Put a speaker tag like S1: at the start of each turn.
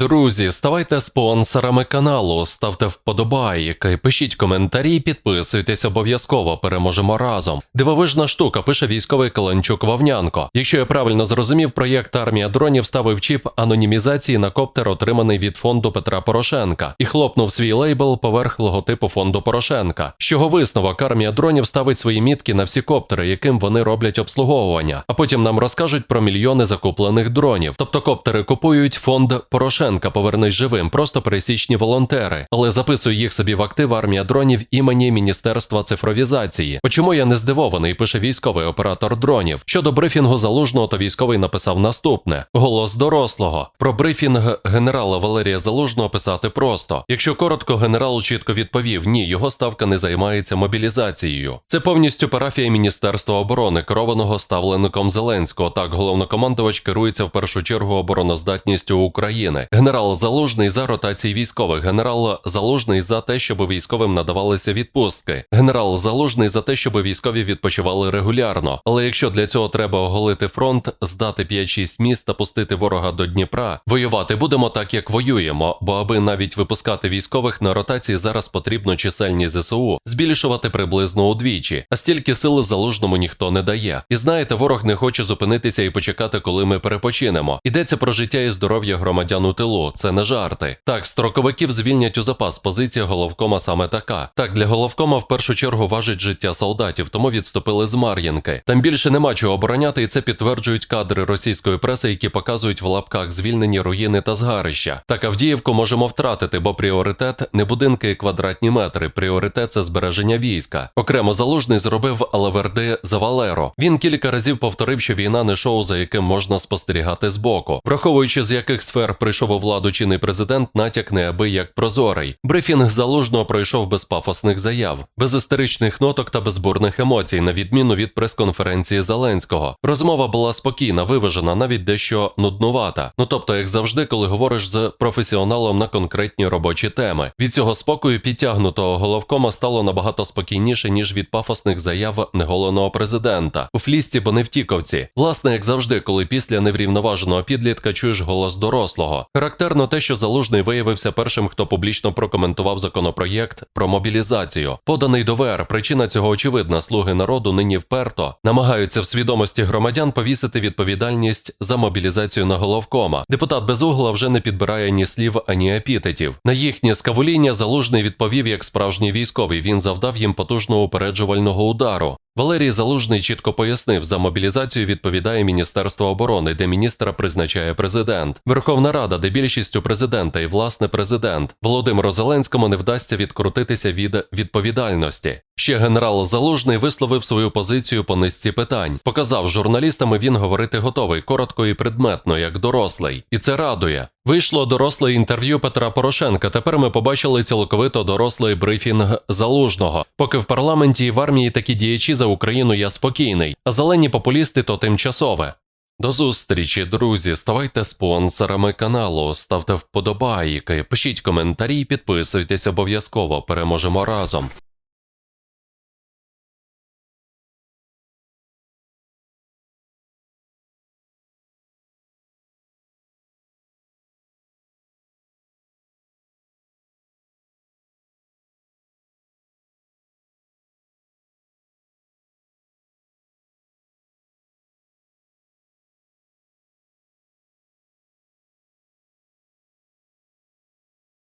S1: Друзі, ставайте спонсорами каналу, ставте вподобайки, пишіть коментарі, підписуйтесь обов'язково, переможемо разом. Дивовижна штука, пише військовий Каленчук Вовнянко. Якщо я правильно зрозумів, проєкт армія дронів ставив чіп анонімізації на коптер, отриманий від фонду Петра Порошенка, і хлопнув свій лейбл поверх логотипу фонду Порошенка. З чого висновок армія дронів ставить свої мітки на всі коптери, яким вони роблять обслуговування, а потім нам розкажуть про мільйони закуплених дронів. Тобто коптери купують фонд Порошенка, повернись живим, просто пересічні волонтери, але записує їх собі в актив армія дронів імені Міністерства цифровізації. Почому я не здивований, пише військовий оператор дронів. Щодо брифінгу залужного, то військовий написав наступне: голос дорослого. Про брифінг генерала Валерія Залужного писати просто. Якщо коротко, генерал чітко відповів: ні, його ставка не займається мобілізацією. Це повністю парафія Міністерства оборони, керованого ставленником Зеленського. Так, головнокомандувач керується в першу чергу обороноздатністю України. Генерал Залужний за ротації військових, генерал Залужний за те, щоб військовим надавалися відпустки. Генерал Залужний за те, щоб військові відпочивали регулярно. Але якщо для цього треба оголити фронт, здати 5-6 міст та пустити ворога до Дніпра, воювати будемо так, як воюємо. Бо аби навіть випускати військових на ротації зараз потрібно чисельні ЗСУ збільшувати приблизно удвічі, а стільки сили залужному ніхто не дає. І знаєте, ворог не хоче зупинитися і почекати, коли ми перепочинемо. Йдеться про життя і здоров'я громадян у тилу. Це не жарти. Так, строковиків звільнять у запас. Позиція головкома саме така. Так, для головкома в першу чергу важить життя солдатів, тому відступили з Мар'їнки. Там більше нема чого обороняти, і це підтверджують кадри російської преси, які показують в лапках звільнені руїни та згарища. Так Авдіївку можемо втратити, бо пріоритет не будинки і квадратні метри. Пріоритет це збереження війська. Окремо залужний зробив Алаверди за Валеро. Він кілька разів повторив, що війна не шоу, за яким можна спостерігати збоку, враховуючи з яких сфер прийшов у владу чинний президент, натяк неабияк прозорий. Брифінг залужного пройшов без пафосних заяв, без істеричних ноток та без бурних емоцій, на відміну від прес-конференції Зеленського. Розмова була спокійна, виважена, навіть дещо нуднувата. Ну тобто, як завжди, коли говориш з професіоналом на конкретні робочі теми. Від цього спокою підтягнутого головкома стало набагато спокійніше, ніж від пафосних заяв неголеного президента. У флісті, бо не втіковці. Власне, як завжди, коли після неврівноваженого підлітка чуєш голос дорослого. Характерно те, що залужний виявився першим, хто публічно прокоментував законопроєкт про мобілізацію. Поданий до ВР. Причина цього очевидна. Слуги народу нині вперто намагаються в свідомості громадян повісити відповідальність за мобілізацію на головкома. Депутат Безугла вже не підбирає ні слів, ані епітетів. На їхнє скавуління залужний відповів як справжній військовий. Він завдав їм потужного упереджувального удару. Валерій Залужний чітко пояснив, за мобілізацію відповідає Міністерство оборони, де міністра призначає президент. Верховна Рада, де більшістю президента і власне президент. Володимиру Зеленському не вдасться відкрутитися від відповідальності. Ще генерал Залужний висловив свою позицію по низці питань. Показав журналістам, він говорити готовий, коротко і предметно, як дорослий. І це радує. Вийшло доросле інтерв'ю Петра Порошенка. Тепер ми побачили цілковито дорослий брифінг залужного. Поки в парламенті і в армії такі діячі за Україну я спокійний, а зелені популісти то тимчасове. До зустрічі, друзі. Ставайте спонсорами каналу, ставте вподобайки, пишіть коментарі, підписуйтесь обов'язково. Переможемо разом.